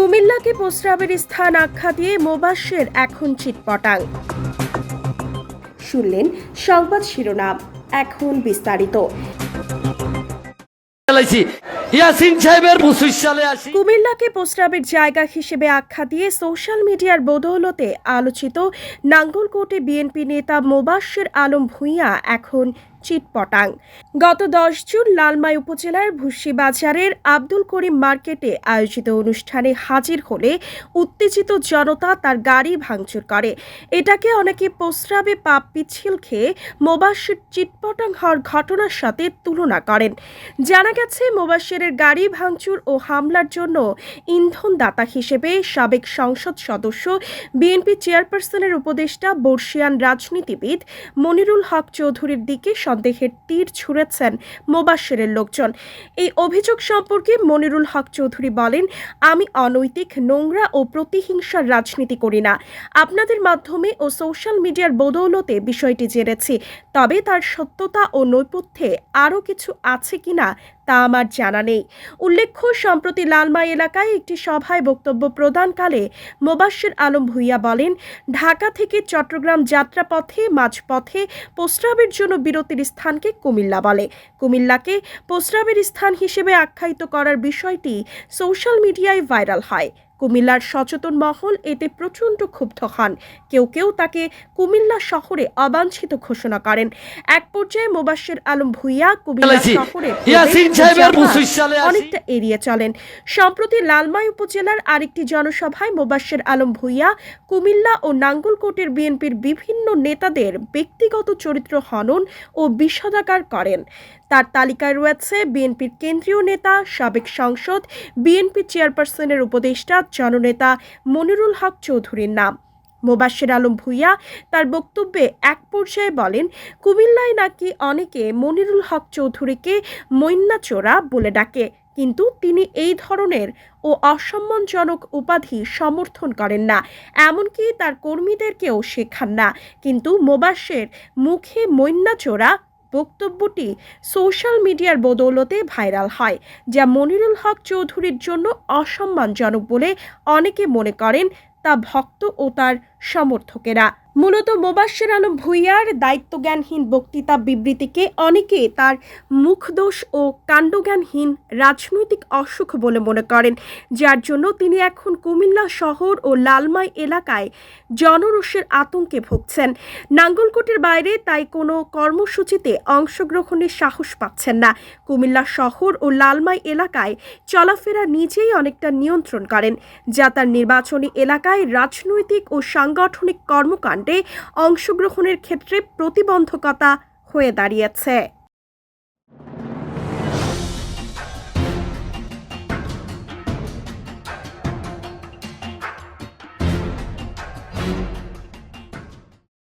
কুমিল্লাকে প্রস্রাবের স্থান আখ্যা দিয়ে মোবাশ্বের এখন চিটপটাং। শুনলেন সংবাদ শিরোনাম এখন বিস্তারিত। ইয়াসিন সাহেবের সালে আসি। কুমিল্লাকে প্রস্রাবের জায়গা হিসেবে আখ্যা দিয়ে সোশ্যাল মিডিয়ার বদৌলতে আলোচিত নাঙ্গলকোটে বিএনপি নেতা মোবাশ্বের আলম ভূঁইয়া এখন চিটপটাং গত দশ জুন লালমাই উপজেলার ভুসি বাজারের আব্দুল করিম মার্কেটে আয়োজিত অনুষ্ঠানে হাজির হলে উত্তেজিত জনতা তার গাড়ি ভাঙচুর করে। এটাকে অনেকে প্রস্রাবে পাপ পিছিল খেয়ে মোবাশ্বের চিটপটাং হওয়ার ঘটনার সাথে তুলনা করেন। জানা গেছে মোবাশ্বেরের গাড়ি ভাঙচুর ও হামলার জন্য ইন্ধনদাতা হিসেবে সাবেক সংসদ সদস্য, বিএনপি চেয়ারপারসনের উপদেষ্টা বর্ষিয়ান রাজনীতিবিদ মনিরুল হক চৌধুরীর দিকে সন্দেহের তীর ছুঁড়েছেন মোবাশ্বেরের লোকজন। এই অভিযোগ সম্পর্কে মনিরুল হক চৌধুরী বলেন, আমি অনৈতিক, নোংরা ও প্রতিহিংসার রাজনীতি করি না। আপনাদের মাধ্যমে ও সোশ্যাল মিডিয়ার বদৌলতে বিষয়টি জেনেছি। তবে তার সত্যতা ও নৈপথ্যে আরও কিছু আছে কিনা তা আমার জানা নেই। উল্লেখ্য, সম্প্রতি লালমাই এলাকায় একটি সভায় বক্তব্য প্রদানকালে মোবাশ্বের আলম ভূঁইয়া বলেন, ঢাকা থেকে চট্টগ্রাম যাত্রাপথে, মাঝপথে প্রস্রাবের জন্য বিরতির স্থানকে কুমিল্লা বলে। কুমিল্লাকে প্রস্রাবের স্থান হিসেবে আখ্যায়িত করার বিষয়টি সোশ্যাল মিডিয়ায় ভাইরাল হয়। কুমিল্লার সচেতন মহল এতে প্রচণ্ড ক্ষুব্ধ হন। কেউ কেউ তাকে কুমিল্লা শহরে অবাঞ্ছিত ঘোষণা করেন। এক পর্যায়ে মোবাশ্বের আলম ভূঁইয়া কুমিল্লা শহরে। অনেকটা এড়িয়ে চলেন। সম্প্রতি লালমাই উপজেলার আরেকটি জনসভায় মোবাশ্বের আলম ভূঁইয়া কুমিল্লা ও নাঙ্গলকোটের বিএনপির বিভিন্ন নেতাদের ব্যক্তিগত চরিত্র হনন ও বিষোদাগার করেন। তার তালিকায় রয়েছে বিএনপির কেন্দ্রীয় নেতা, সাবেক সংসদ, বিএনপি চেয়ারপারসনের উপদেষ্টা, জননেতা মনিরুল হক চৌধুরীর নাম। মোবাশ্বের আলম ভূঁইয়া তার বক্তব্যে এক পর্যায়ে বলেন, কুমিল্লায় নাকি অনেকে মনিরুল হক চৌধুরীকে মৈন্যাচোরা বলে ডাকে, কিন্তু তিনি এই ধরনের ও অসম্মানজনক উপাধি সমর্থন করেন না। এমনকি তার কর্মীদেরকেও শেখান না। কিন্তু মোবাশ্বের মুখে মৈন্যাচোরা বক্তব্যটি সোশ্যাল মিডিয়ার বদৌলতে ভাইরাল হয়, যা মনিরুল হক চৌধুরীর জন্য অসম্মানজনক বলে অনেকে মনে করেন, তা ভক্ত ও তার সমর্থকেরা। মূলত মোবাশ্বের আলম ভূঁইয়ার দায়িত্বজ্ঞানহীন বক্তৃতা বিবৃতিকে অনেকে তার মুখদোষ ও কাণ্ডজ্ঞানহীন রাজনৈতিক অসুখ বলে মনে করেন, যার জন্য তিনি এখন কুমিল্লা শহর ও লালমাই এলাকায় জনরোষের আতঙ্কে ভুগছেন। নাঙ্গলকোটের বাইরে তাই কোনো কর্মসূচিতে অংশগ্রহণের সাহস পাচ্ছেন না। কুমিল্লা শহর ও লালমাই এলাকায় চলাফেরা নিজেই অনেকটা নিয়ন্ত্রণ করেন, যা তার নির্বাচনী এলাকায় রাজনৈতিক ও সাংগঠনিক কর্মকাণ্ডে অংশগ্রহণের ক্ষেত্রে প্রতিবন্ধকতা হয়ে দাঁড়িয়েছে।